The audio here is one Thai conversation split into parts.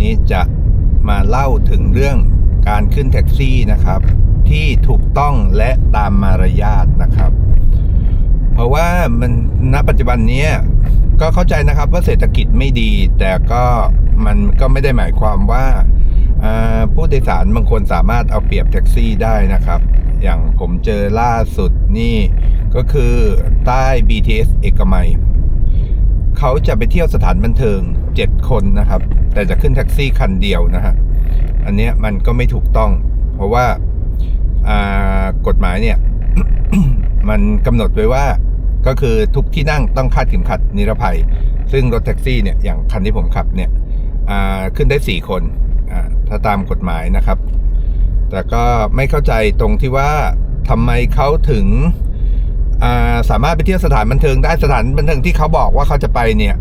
นี้จะมาเล่าถึงเรื่องการขึ้นแท็กซี่นะครับ ที่ถูกต้องและตามมารยาทนะครับ เพราะว่ามันณปัจจุบันนี้ก็เข้าใจนะครับว่าเศรษฐกิจไม่ดี แต่ก็มันก็ไม่ได้หมายความว่าอ่าผู้โดยสารบางคนสามารถเอาเปรียบแท็กซี่ได้นะครับ อย่างผมเจอล่าสุดนี่ก็คือใต้ BTS เอกมัย เขาจะไปเที่ยวสถานบันเทิง 7 คนนะครับ แต่จะขึ้นแท็กซี่คันเดียวนะฮะอันนี้มันก็ไม่ถูกต้อง เพราะว่าากฎหมายเนี่ย มันกำหนดไว้ว่าก็คือทุกที่นั่งต้องคาดเข็มขัดนิรภัย ซึ่งรถแท็กซี่เนี่ยอย่างคันที่ผมขับเนี่ยขึ้นได้ 4 คนถ้าตามกฎหมายนะครับ แต่ก็ไม่เข้าใจตรงที่ว่าทำไมเขาถึงาสามารถไปเที่ยวสถานบันเทิงได้สถานบันเทิงที่เขาบอกว่าเขาจะไปเนี่ย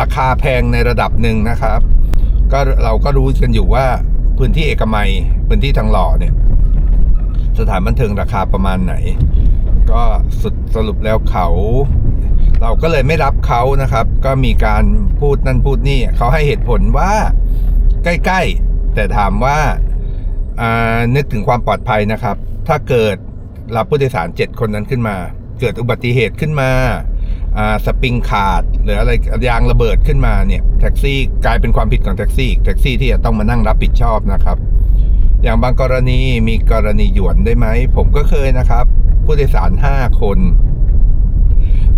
ราคาแพงในระดับหนึ่งนะครับ ก็เราก็รู้กันอยู่ว่าพื้นที่เอกมัยพื้นที่ทางหล่อเนี่ย สถานบันเทิงราคาประมาณไหน ก็สุดสรุปแล้วเขา เราก็เลยไม่รับเขานะครับ ก็มีการพูดนั่นพูดนี่เขาให้เหตุผลว่าใกล้ๆ แต่ถามว่าานึกถึงความปลอดภัยนะครับ ถ้าเกิดรับผู้โดยสารเจ็ดคนนั้นขึ้นมา เกิดอุบัติเหตุขึ้นมา สปริงขาด หรืออะไรยางระเบิดขึ้นมาเนี่ยแท็กซี่กลายเป็นความผิดของแท็กซี่แท็กซี่ที่จะต้องมานั่งรับผิดชอบนะครับ อย่างบางกรณีมีกรณีหยวนได้ไหม ผมก็เคยนะครับ ผู้โดยสารห้าคน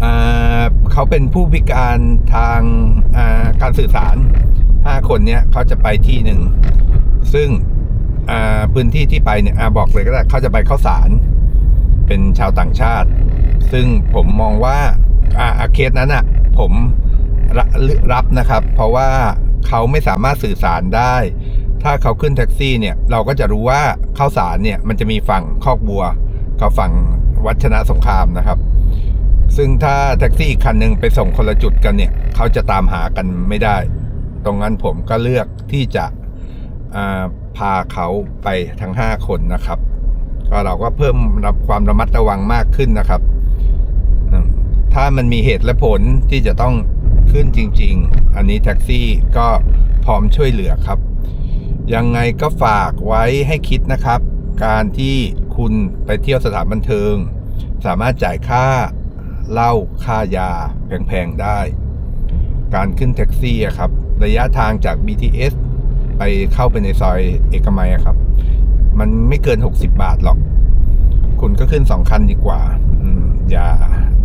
อ่าเขาเป็นผู้พิการทางาการสื่อสารห้าคนเนี้ยเขาจะไปที่หนึ่ง ซึ่งอ่าพื้นที่ที่ไปเนี่ยอบอกเลยก็ได้เขาจะไปเข้าสาร เป็นชาวต่างชาติ ซึ่งผมมองว่า อ่าเคสนั้นอะ ผมรรับนะครับ เพราะว่าเขาไม่สามารถสื่อสารได้ ถ้าเขาขึ้นแท็กซี่เนี่ย เราก็จะรู้ว่าข้าวสารเนี่ย มันจะมีฝั่งคอกบัว กับฝั่งวัชนะสงครามนะครับ ซึ่งถ้าแท็กซี่คันหนึ่งไปส่งคนละจุดกันเนี่ย เขาจะตามหากันไม่ได้ ตรงนั้นผมก็เลือกที่จะาพาเขาไปทั้ง 5 คนนะครับ ก็เราก็เพิ่มรับความระมัดระวังมากขึ้นนะครับ ถ้ามันมีเหตุและผลที่จะต้องขึ้นจริง ๆ อันนี้แท็กซี่ก็พร้อมช่วยเหลือครับ ยังไงก็ฝากไว้ให้คิดนะครับ การที่คุณไปเที่ยวสถานบันเทิง สามารถจ่ายค่าเหล้าค่ายาแพงๆได้ การขึ้นแท็กซี่ครับ ระยะทางจาก BTS ไปเข้าไปในซอยเอกมัยครับ มันไม่เกิน 60 บาทหรอก คุณก็ขึ้นสองคันดีกว่า อย่า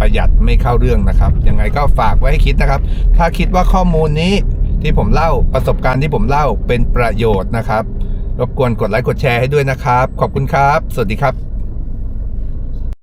ประหยัดไม่เข้าเรื่องนะครับ ยังไงก็ฝากไว้ให้คิดนะครับ ถ้าคิดว่าข้อมูลนี้ที่ผมเล่าประสบการณ์ที่ผมเล่าเป็นประโยชน์นะครับ รบกวนกดไลค์กดแชร์ให้ด้วยนะครับ ขอบคุณครับ สวัสดีครับ